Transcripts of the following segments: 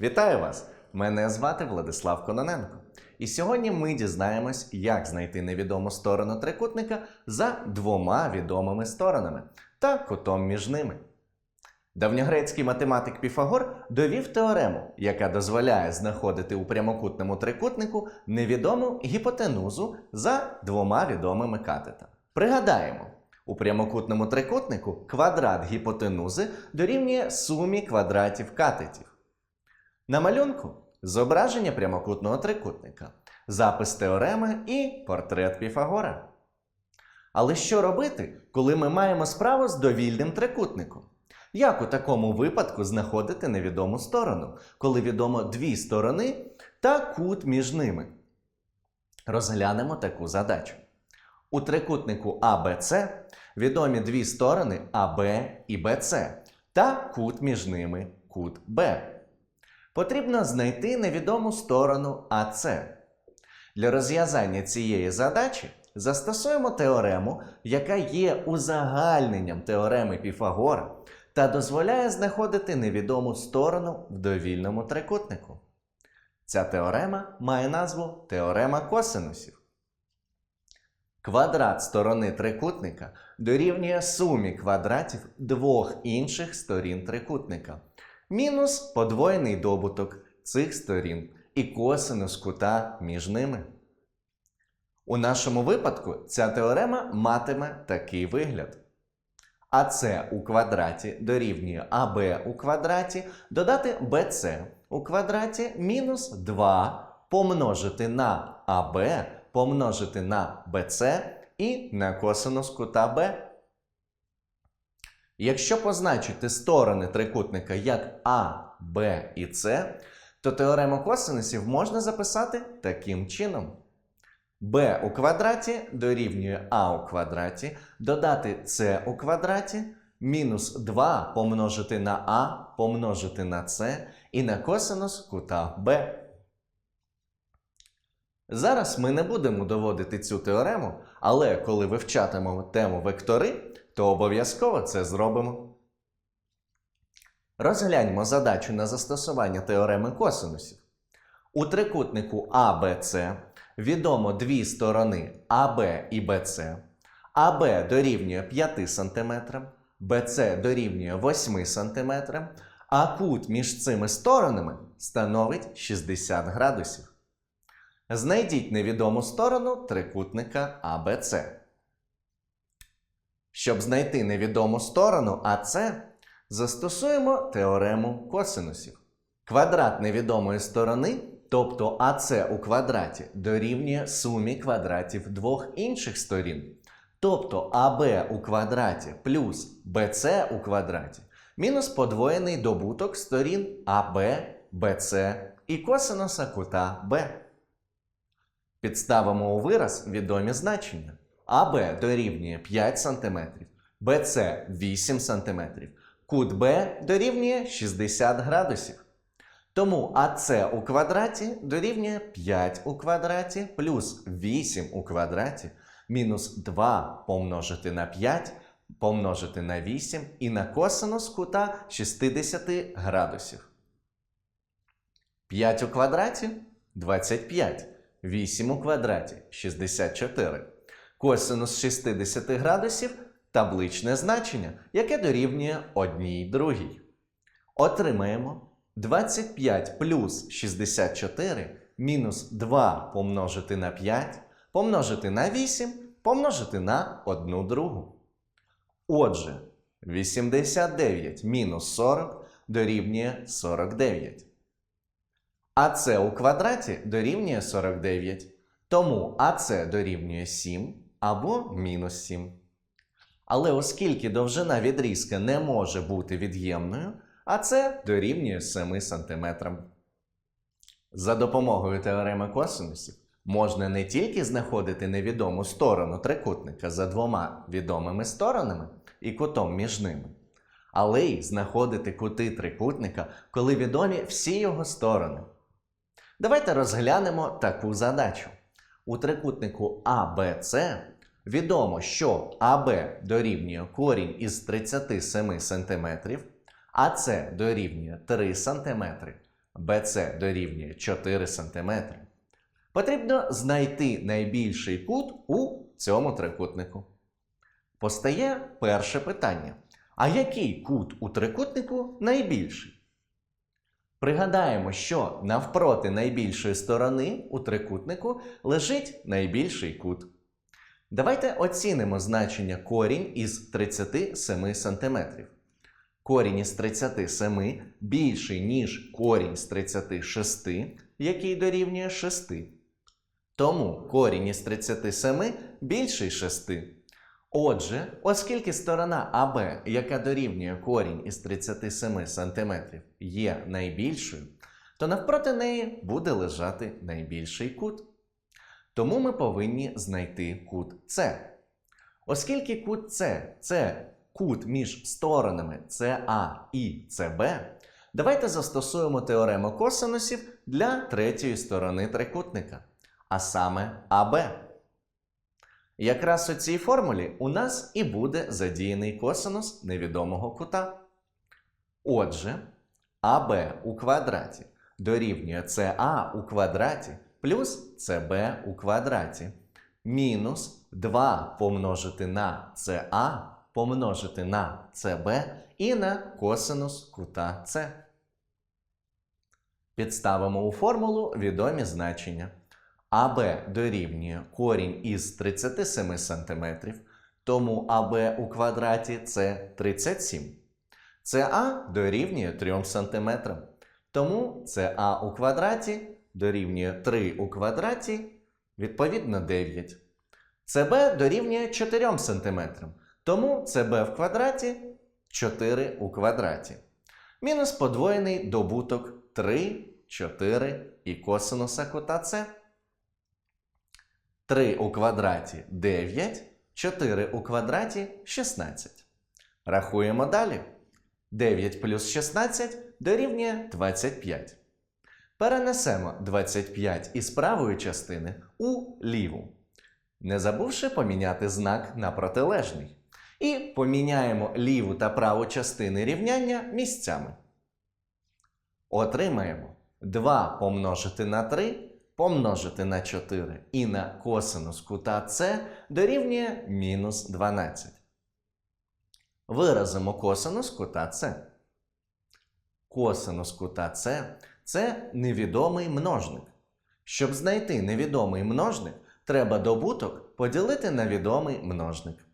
Вітаю вас! Мене звати Владислав Кононенко. І сьогодні ми дізнаємось, як знайти невідому сторону трикутника за двома відомими сторонами та кутом між ними. Давньогрецький математик Піфагор довів теорему, яка дозволяє знаходити у прямокутному трикутнику невідому гіпотенузу за двома відомими катетами. Пригадаємо, у прямокутному трикутнику квадрат гіпотенузи дорівнює сумі квадратів катетів. На малюнку зображення прямокутного трикутника, запис теореми і портрет Піфагора. Але що робити, коли ми маємо справу з довільним трикутником? Як у такому випадку знаходити невідому сторону, коли відомо дві сторони та кут між ними? Розглянемо таку задачу. У трикутнику АБЦ відомі дві сторони АБ і БЦ та кут між ними кут Б. Потрібно знайти невідому сторону АЦ. Для розв'язання цієї задачі застосуємо теорему, яка є узагальненням теореми Піфагора та дозволяє знаходити невідому сторону в довільному трикутнику. Ця теорема має назву теорема косинусів. Квадрат сторони трикутника дорівнює сумі квадратів двох інших сторін трикутника, мінус подвоєний добуток цих сторін і косинус кута між ними. У нашому випадку ця теорема матиме такий вигляд. АС у квадраті дорівнює АБ у квадраті додати БЦ у квадраті мінус 2 помножити на АБ помножити на БЦ і на косинус кута Б. Якщо позначити сторони трикутника як А, Б і С, то теорему косинусів можна записати таким чином. b у квадраті дорівнює а у квадраті, додати c у квадраті, мінус 2 помножити на а помножити на c і на косинус кута b. Зараз ми не будемо доводити цю теорему, але коли вивчатимемо тему вектори, то обов'язково це зробимо. Розгляньмо задачу на застосування теореми косинусів. У трикутнику ABC відомо дві сторони АБ і БЦ. АБ дорівнює 5 см, БЦ дорівнює 8 см, а кут між цими сторонами становить 60 градусів. Знайдіть невідому сторону трикутника АБЦ. Щоб знайти невідому сторону АЦ, застосуємо теорему косинусів. Квадрат невідомої сторони, тобто АЦ у квадраті, дорівнює сумі квадратів двох інших сторін. Тобто АБ у квадраті плюс БЦ у квадраті мінус подвоєний добуток сторін АБ, БЦ і косинуса кута Б. Підставимо у вираз відомі значення. АБ дорівнює 5 см, БЦ 8 см, кут Б дорівнює 60 градусів. Тому АС у квадраті дорівнює 5 у квадраті плюс 8 у квадраті мінус 2 помножити на 5 помножити на 8 і на косинус кута 60 градусів. 5 у квадраті 25. 8 у квадраті 64. Косинус 60 градусів табличне значення, яке дорівнює 1 другій. Отримаємо 25 плюс 64 мінус 2 помножити на 5 помножити на 8 помножити на 1 другу. Отже, 89 мінус 40 дорівнює 49. АС у квадраті дорівнює 49, тому АС дорівнює 7 або мінус 7. Але оскільки довжина відрізка не може бути від'ємною, АС дорівнює 7 см. За допомогою теореми косинусів можна не тільки знаходити невідому сторону трикутника за двома відомими сторонами і кутом між ними, але й знаходити кути трикутника, коли відомі всі його сторони. Давайте розглянемо таку задачу. У трикутнику ABC відомо, що АБ дорівнює корінь із 37 см, АС дорівнює 3 см, BC дорівнює 4 см, потрібно знайти найбільший кут у цьому трикутнику. Постає перше питання. А який кут у трикутнику найбільший? Пригадаємо, що навпроти найбільшої сторони у трикутнику лежить найбільший кут. Давайте оцінимо значення корінь із 37 см. Корінь із 37 більший, ніж корінь з 36, який дорівнює 6. Тому корінь із 37 більший 6. Отже, оскільки сторона АБ, яка дорівнює корінь із 37 см, є найбільшою, то навпроти неї буде лежати найбільший кут. Тому ми повинні знайти кут С. Оскільки кут С це кут між сторонами СА і СБ, давайте застосуємо теорему косинусів для третьої сторони трикутника, а саме АБ. Якраз у цій формулі у нас і буде задіяний косинус невідомого кута. Отже, АБ у квадраті дорівнює СА у квадраті плюс СБ у квадраті мінус 2 помножити на СА помножити на СБ і на косинус кута С. Підставимо у формулу відомі значення. АБ дорівнює корінь із 37 см, тому АБ у квадраті це 37. СА дорівнює 3 см, тому СА у квадраті дорівнює 3 у квадраті, відповідно 9. СБ дорівнює 4 см, тому СБ в квадраті 4 у квадраті. Мінус подвоєний добуток 3, 4 і косинуса кута С. 3 у квадраті 9, 4 у квадраті 16. Рахуємо далі. 9 плюс 16 дорівнює 25. Перенесемо 25 із правої частини у ліву, не забувши поміняти знак на протилежний. І поміняємо ліву та праву частини рівняння місцями. Отримаємо 2 помножити на 3 помножити на 4 і на косинус кута С дорівнює мінус 12. Виразимо косинус кута С. Косинус кута С це невідомий множник. Щоб знайти невідомий множник, треба добуток поділити на відомий множник.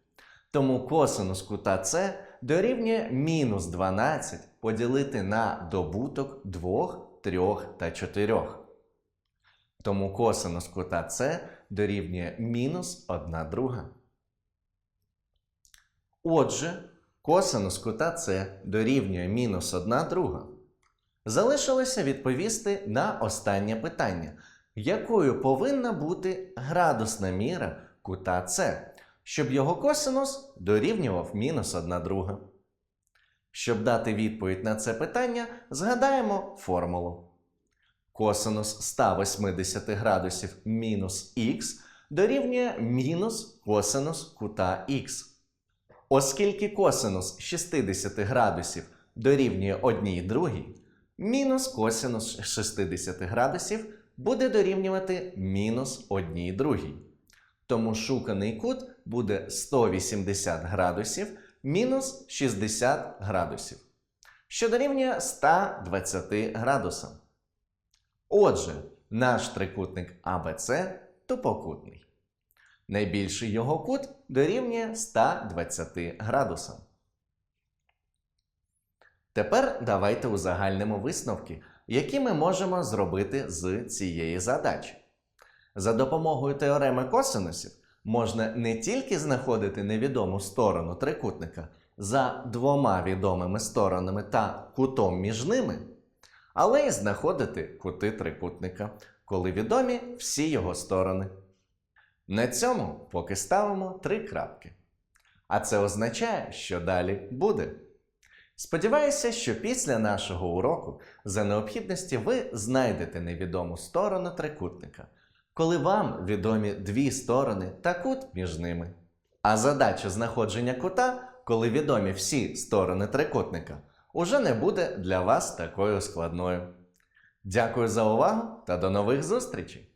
Тому косинус кута С дорівнює мінус 12 поділити на добуток 2, 3 та 4. Тому косинус кута С дорівнює мінус 1 друга. Отже, косинус кута С дорівнює мінус 1 друга. Залишилося відповісти на останнє питання, якою повинна бути градусна міра кута С, щоб його косинус дорівнював мінус 1 друга. Щоб дати відповідь на це питання, згадаємо формулу. Косинус 180 градусів мінус х дорівнює мінус косинус кута х. Оскільки косинус 60 градусів дорівнює 1 другій, мінус косинус 60 градусів буде дорівнювати мінус 1 другій. Тому шуканий кут буде 180 градусів мінус 60 градусів, що дорівнює 120 градусам. Отже, наш трикутник АБЦ тупокутний. Найбільший його кут дорівнює 120 градусам. Тепер давайте узагальнимо висновки, які ми можемо зробити з цієї задачі. За допомогою теореми косинусів можна не тільки знаходити невідому сторону трикутника за двома відомими сторонами та кутом між ними, але й знаходити кути трикутника, коли відомі всі його сторони. На цьому поки ставимо три крапки. А це означає, що далі буде. Сподіваюся, що після нашого уроку за необхідності ви знайдете невідому сторону трикутника, коли вам відомі дві сторони та кут між ними. А задача знаходження кута, коли відомі всі сторони трикутника, уже не буде для вас такою складною. Дякую за увагу та до нових зустрічей!